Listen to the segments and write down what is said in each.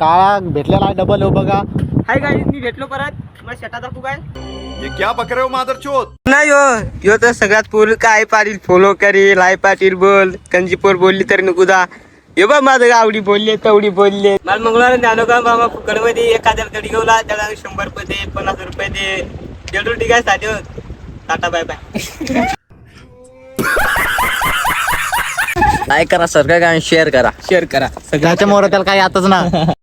काळा भेटलेला आहे डबल हो बघा. हाय गाईज मी भेटलो परत. मग शेटा दाखवू काय? ये क्या बक रहे हो मादरचोद नाही हो यो तर सगळ्यात पूल काय पाटील फॉलो करील आय पाटील बोल कंजीपोर बोलली तर नुकुदा हे बघ माझं आवडी बोलले तेवढी बोलले. मला मंगळवार झालो का बाबा फुकटमध्ये एखाद्या गडी घेऊला त्याला शंभर रुपये दे पन्नास रुपये दे. जेवढं ठीक आहे साधे टाटा बाय बाय लाईक करा सरकार आणि शेअर करा. शेअर करा. सगळ्याच्या मोर त्याला काही आताच ना.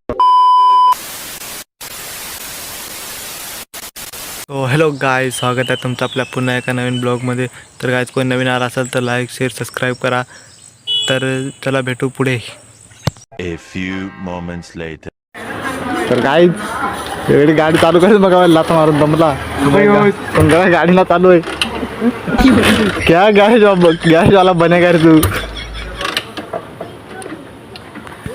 हॅलो गाय स्वागत आहे तुमचं आपल्या पुन्हा एका नवीन ब्लॉगमध्ये. तर गायच कोणी नवीन आला असेल तर लाईक शेअर सबस्क्राईब करा. तर चला भेटू पुढे. तर गाई एवढी गाडी चालू करायचं बघा लात मारून दमला. पण गळा गाडीला चालू आहे. क्या गॅस जॉब गॅस वाला बनेगा रे तू.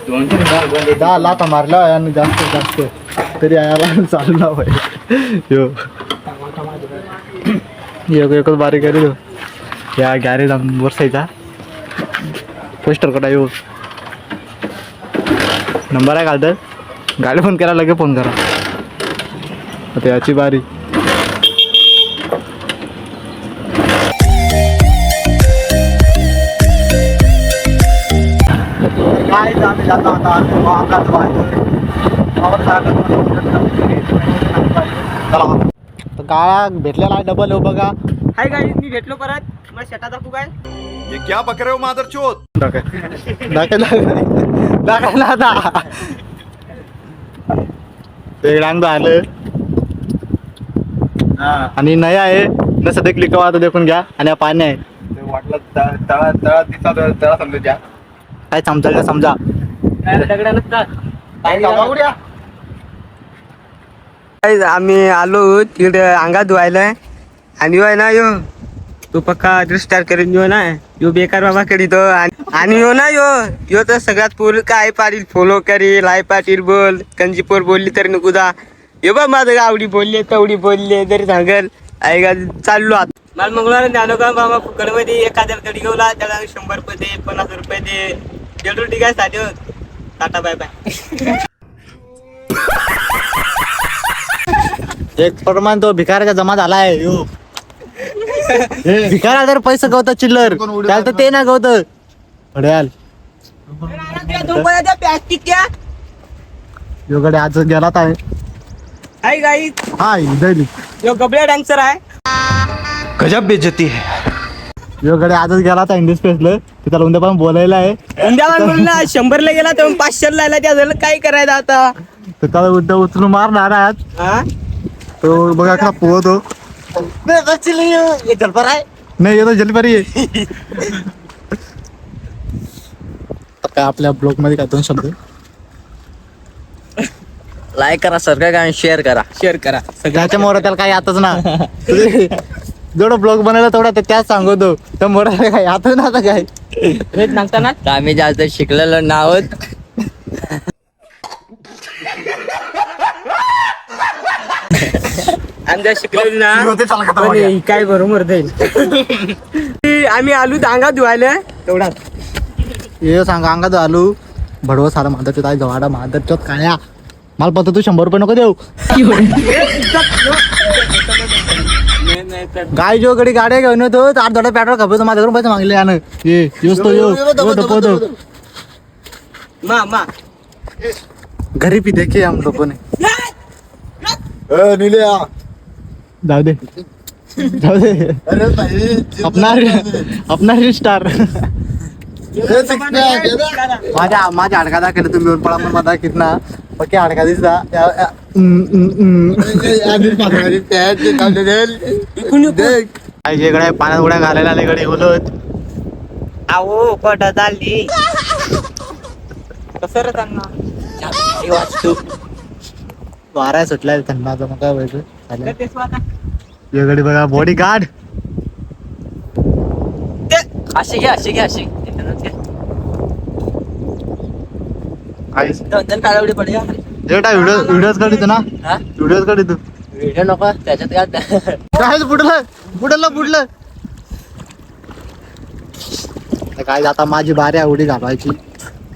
दहा लाता मारला आणि जास्त जास्त. तरी याला चालू ना भाई यो. एक एकच बारीक आहे रे तो. या गॅरेज बसायचा पोस्टर कडा येऊ. नंबर आहे काढत गाडी फोन करा लगे फोन करा. आता याची बारी. काय आम्ही जातो आता तर काळा भेटलेला आहे डबल हो बघा. हाय गाईज मी भेटलो परत. मग शेटा दाखवू काय? ये क्या बक रहे हो मादरचोद दाखव. दाखव ना. आता. आलं. आणि नाही आहे. नसं ते क्लिक आता देखून घ्या. आणि हा पाणी आहे. काय समजा. का समजा दगडा आम्ही आलो तिकडे अंगात धुवायला. आणि यो ना यो. तू पक्का स्टार्ट करीन यो ना. यो बेकार बाबा कडे तो. आणि आणि यो ना यो. यो तर सगळ्यात पूल काय पाटील फॉलो करील आय पाटील बोल कंजीपूर बोलली तरी नको दा यो बा माझं आवडी बोलले तेवढी बोलले तरी सांगल. ऐका चाललो आता. मला मंगळवार झालो बाबा फुकटमध्ये एखाद्या गडी घेऊला त्याला शंभर रुपये दे पन्नास रुपये दे जेवढं ठीक आहे साधे टाटा बाय बाय. एक प्रमाण तो भिकाराचा जमा झाला आहे यो भिकारा जर पैसे गवत चिल्लर त्याला तर ते ना गवत. प्लास्टिकच्या यो आज गेलात आहे. हाय गाई. हा इधर यो गबड्या डान्सर आहे. गजब बेइज्जती है. यो आजच गेलात इंडियन स्पेसला ते त्याला उद्या पण बोलायला आहे. उद्या बोलला शंभरला गेला तर पाचशे लायला त्या झालं काय करायचं आता? तर त्याला उद्या उचलून मारणार आज. हा? तो बघा खा पोहतो नाही येतो जलपरी आहे. काय आपल्या ब्लॉगमध्ये काय दोन शब्द? लाईक करा सरकार आणि शेअर करा. शेअर करा. सगळ्याच्या मोर त्याला काही आताच ना. जेवढं ब्लॉग बनवला तेवढा ते त्याच सांगतो. त्या मोराला काही आता ना आता काय सांगताना आम्ही जास्त शिकलेलो नाहोत आमच्या शिकलेली ना पण हे काय बरोबर जाईल आम्ही आलू डांगा धुवायला. तेवढाच हे सांग अंगात आलू. भडवं सारा माधरच्या ताई जवाडा माधरच्यात काळ्या. मला पत्ता तू शंभर रुपये नको देऊ. गाय जो कडे गाड्या घेऊन येतो आठ दोडा पेट्रोल खपतो माझ्याकडून पैसे मागले यानं. ये योच तो यो यो दपवतो. मा मा. घरी पी देखे हम लोगों ने? जाऊ दे. जाऊ दे. अपना अपना स्टार. माझ्या माझ्या हाडका दाखवलं तुम्ही पळा म्हणून माझा कितना. पक्के हाडका दिसता गड्या पाण्यात उड्या घालायला आले गडे बोलत आहो कोट चालली कसं रे त्यांना? वाचतो वारा सुटलाय थंडाचा मग काय व्हायचं गडी बघा बॉडी गार्ड अशी घ्या अशी घ्या अशी काढवडी पडूया व्हिडिओ व्हिडिओज काढतो ना? हा? व्हिडिओज काढतो व्हिडिओ नको त्याच्यात काय काय बुडलं? बुडलं बुडलं. काय आता माझी बारी आहे उडी घालवायची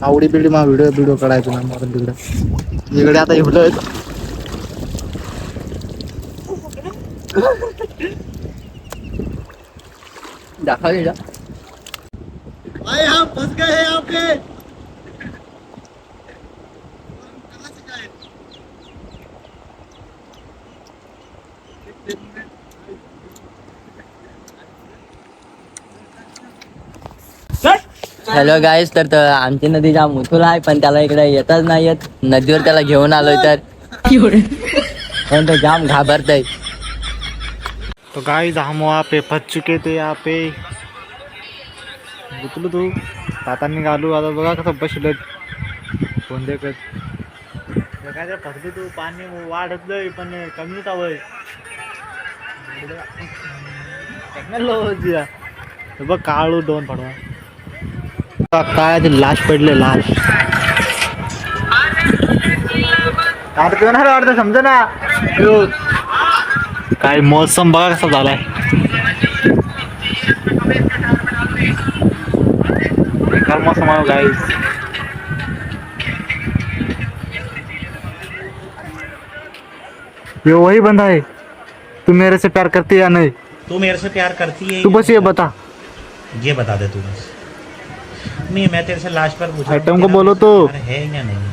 आवडी बिडी मा व्हिडिओ बिडिओ काढायचो ना मग तिकडे. इकडे आता एवढं दाखवले का भाई हम फंस गए हैं यहाँ पे हॅलो गाईस तर त- आमची नदी जाम मुथूल आहे पण त्याला इकडे येतच नाही येत नदीवर त्याला घेऊन आलोय तर. पण तो जाम घाबरतय. तो गाइस हम वहाँ पे फंस चुके थे यहाँ पे। गुतलो तू। आता निघालो आता बघा कसं बसलं फोन देखत बघायचं फसलो तू पाणी वाढत जाई पण कमी होता वय टेक्नॉलॉजी. बघ काळू दोन पडवा. काय ते लाश पडले लाश. आता कोण वाटतं समजा ना. काय मौसम बघा कसा झालाय. बेकार मौसम आहे गाईस ये वही बंदा है तू मेरे से प्यार करती है या नहीं? तू मेरे से प्यार करती है तू बस ये बता. ये बता दे तू बस. नहीं मैं तेरे से लास्ट पर पूछा आइटम को बोलो तो। है या नहीं?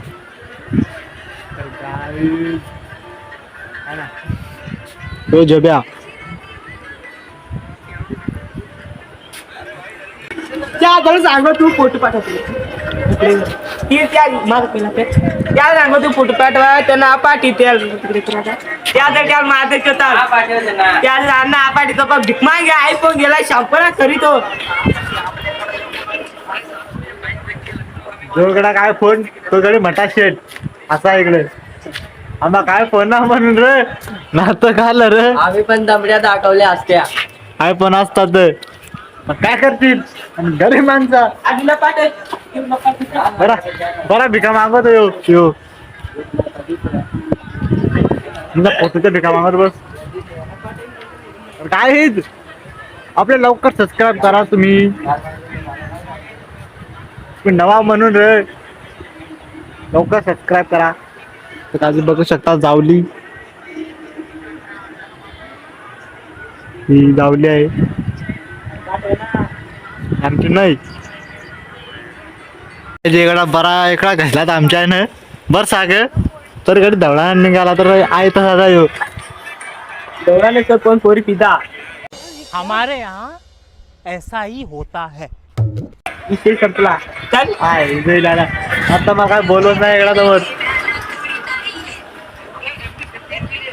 यो जब्या. त्या जरा सांगो तू फोटो पाठवतो. ती त्या माग पहिला ते त्या सांगो तू फोटो पाठवा त्यांना पाठी त्या त्या जर त्या माझं त्या ना पाठी तो भिक मागे आयफोन गेला शंपरा खरी तो. जोकडा काय फोन? तो कडे मटा शेट. असा इकडे. आम्हा काय फोन ना म्हणून रे? नातं खाल्लं रे. आम्ही पण दमड्या दाखवल्या असत्या. आय पण असतात मग काय करतील? आणि गरीब माणसा. पाठव. बरा बरा भिका मागवतो यो यो. फोटोच्या भिका मागत बस. काय हेच आपले लवकर सबस्क्राईब करा तुम्ही. तुम्ही नवा म्हणून रे. लवकर सबस्क्राईब करा. तर काजी बघू शकता जावली. ही जावली आहे. आमची नाही. जेगडा बरा इकडा घसला तर आमच्या आहे बर साग. तर गडी धवळा निघाला तर आहे तसा यो डोळ्याने तर कोण पोरी पिता? हमारे यहाँ ऐसा ही होता है। विषय संपला. चल. आहे जय दादा आता मग काय बोलवत नाही इकडा जवळ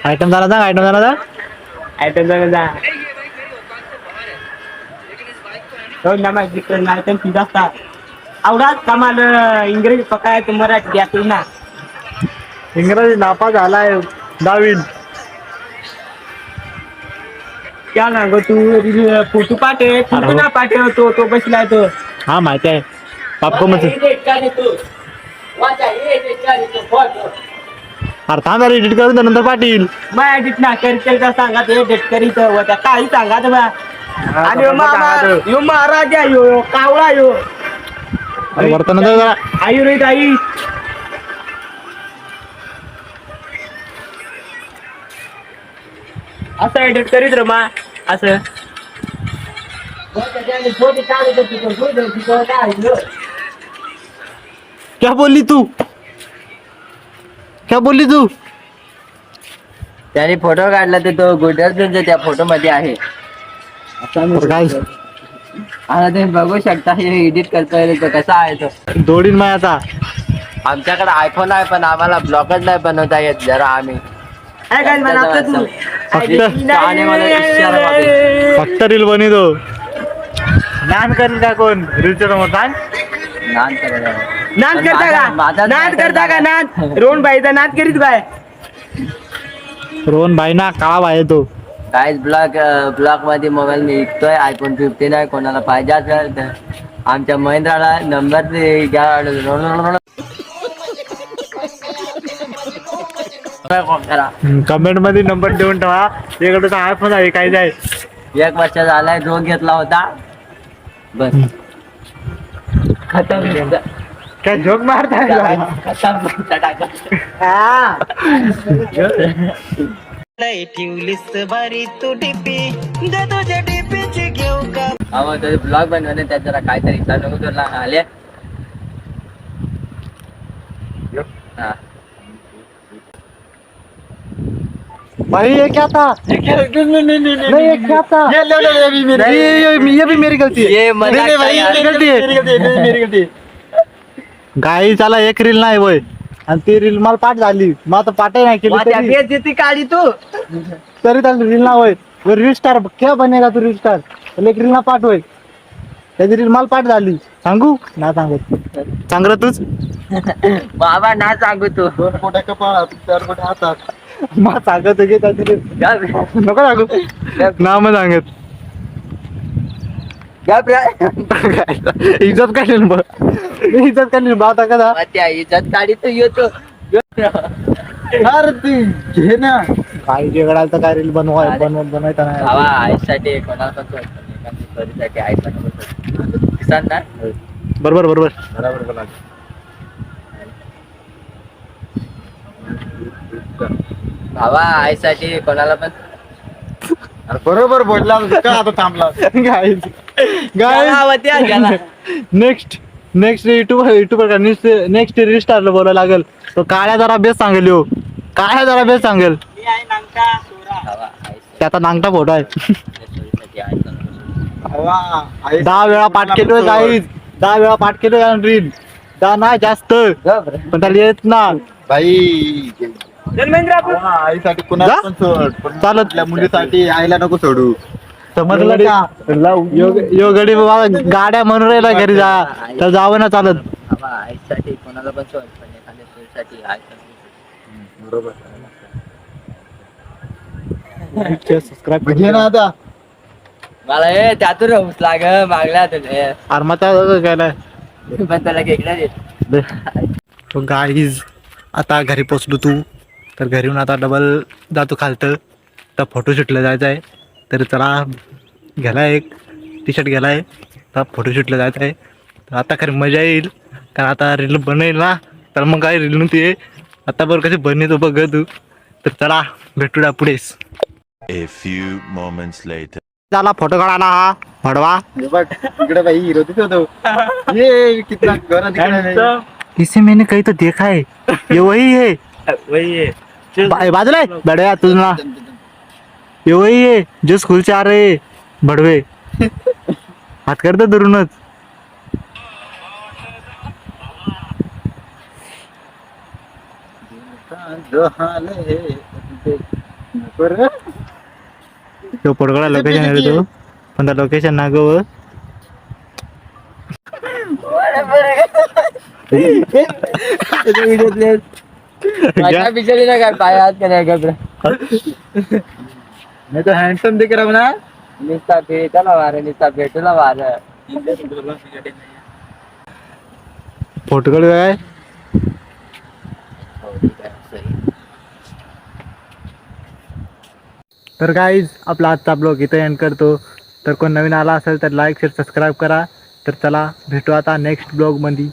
आयटम झाला सांग आयटम झाला सांग. आयटम जरा जा हो ना जिकडे आयटम पिझ्झा असतात आवडाच कमाल इंग्रजी पकाय तर मराठी द्या तू ना. इंग्रजी नापा झालाय दहावीत क्या सांगो तू? फोटो पाठव फोटो ना पाठव तो तो बसलाय तो. हा माहिती आहे. पापको मग अरे थांब एडिट करून दे, नंतर पाटील. मग edit ना करतील का सांगा ते डेट करीत होत्या काही सांगा तर बा. आणि ह्यो मामा यो महाराजा कावळा यो. अरे वर्तन जरा. आयुर्वेद आई असं एडिट करीत रे मा असं. क्या बोलली तू? क्या बोलली तू? त्याने फोटो काढला तर तो गुडर्जनच्या त्या फोटो मध्ये आहे. आता तुम्ही बघू शकता हे एडिट करतोय तो कसा आहे तो. दोडीन मायाचा आमच्याकडे आयफोन आहे पण आम्हाला ब्लॉगच नाही बनवता येत जरा आम्ही. आता तू फक्त रील बनितो नान करेल का कोण? रीलच्या समोर सांग नाद करता का? नाद करता का. नाद? रोहन भाईचा नाद करीत बाय रोहन भाई ना काळा भाई आहे तो? काहीच ब्लॉग ब्लॉगमध्ये मोबाईल निघतोय आयफोन फिफ्टीन आहे कोणाला पाहिजे असेल तर. आमच्या महिंद्राला नंबर घ्या. करा कमेंटमध्ये नंबर देऊन ठेवा. इकडे आयफोन आहे काय जाय एक वर्ष झालाय ड्रोन घेतला होता. बस. खतम काय जोक मारताय हा? मग ब्लॉग बनवणे त्यात जरा काहीतरी इथला नको तुला आले हा भाई ये क्या था? नहीं ये क्या था? ये ले ले ये भी मेरी ये ये ये भी मेरी गलती है। ये मजाक नहीं, नहीं भाई था ये यार. मेरी गलती है मेरी गलती है मेरी गलती है। गाई त्याला एक रील नाही वय. आणि ती रील मला पाठ झाली. मग आता पाठही नाही केली वाट्या तरी- देती काढी तू. तरी त्याला रील ना होय वो रील स्टार क्या बनेगा तू रील स्टार? त्याला एक रील ना पाठ होय त्याची रील मला पाठ झाली. सांगू? ना सांगत. सांग रे तूच? बाबा ना सांगू तू. मोठ्या कपाळात चार मोठ्या हातात मग सांगत घे त्याची रील. गप नको सांगू. ना मग सांगत. इज्जत काढली ना बघ इज्जत काढली ना बा आता कसा? वाट्या इज्जत काढी तू येतो. अरे ती घे ना. काय जेवढाल तर काय रील बनवाय. बनव बनवायचा भावा नाही. आईसाठी कोणाला पण ना? बरोबर बरोबर. भावा आईसाठी कोणाला पण बरोबर बोलला का आता थांबला? नेक्स्ट नेक्स्ट युट्यूब युट्यूबर का नेक्स्ट नेक्स्ट रील स्टारला बोलायला लागेल. तो काळ्या जरा बेस सांगेल यो. काळ्या जरा बेस सांगेल. त्याचा नांगटा फोटो आहे. दहा वेळा पाठ केलोय गाईज दहा वेळा पाठ केलोय रील दहा नाही जास्त. पण त्याला येत ना आईसाठी कुणाला चालत. मुलीसाठी आईला नको सोडू. समजलं का? यो- यो गडी बाबा गाड्या म्हणून राहिला घरी जा. तर जावं ना चालत. आईसाठी कोणाला पण पण एखाद्या. सबस्क्राईब ना आता. मला हे त्यातून लाग मागल्या तुले आरमाचा केलाय पण त्याला केकडा दे. तो गाईज आता घरी पोचलो तू. तर घरी येऊन आता डबल जातो खालतं. तर फोटोशूटला जायचं आहे. तर चला घ्याला एक टी शर्ट घ्याला आहे तर फोटोशूटला जायचं आहे तर आता खरी मजा येईल. कारण आता रील बनेल ना. तर मग काय रील नव्हती आता बरं कशी बनेल बघ तू. तर चला भेटूया पुढेच. A few moments later. झाला फोटो काढायला हा. भडवा बघ इकडे बाई हिरो दिसत होतो. ये कितना गोरा दिख रहा है इसे मैंने कहीं तो देखा है. ये वही है. बाजूला आहे बड्या तुझ ना. ये वही है जो स्कूल से आ रहे हैं, बड़वे। हात करतो दुरूनच जो तो पडगळा लोकेशन आहे रे तो. पण त्या लोकेशन ना गो माझ्या बिचारी ना काय पाय हात काय मैं तो हैंडसम दिख रहा हूँ ना निस्ता भेटायला वार निस्ता भेटूला वार। फोटोकडे काय तर गाईज आपला आजचा ब्लॉग इथं एंड करतो. तर कोण नवीन आला असेल तर लाईक शेअर सबस्क्राईब करा. तर चला भेटू आता नेक्स्ट ब्लॉगमध्ये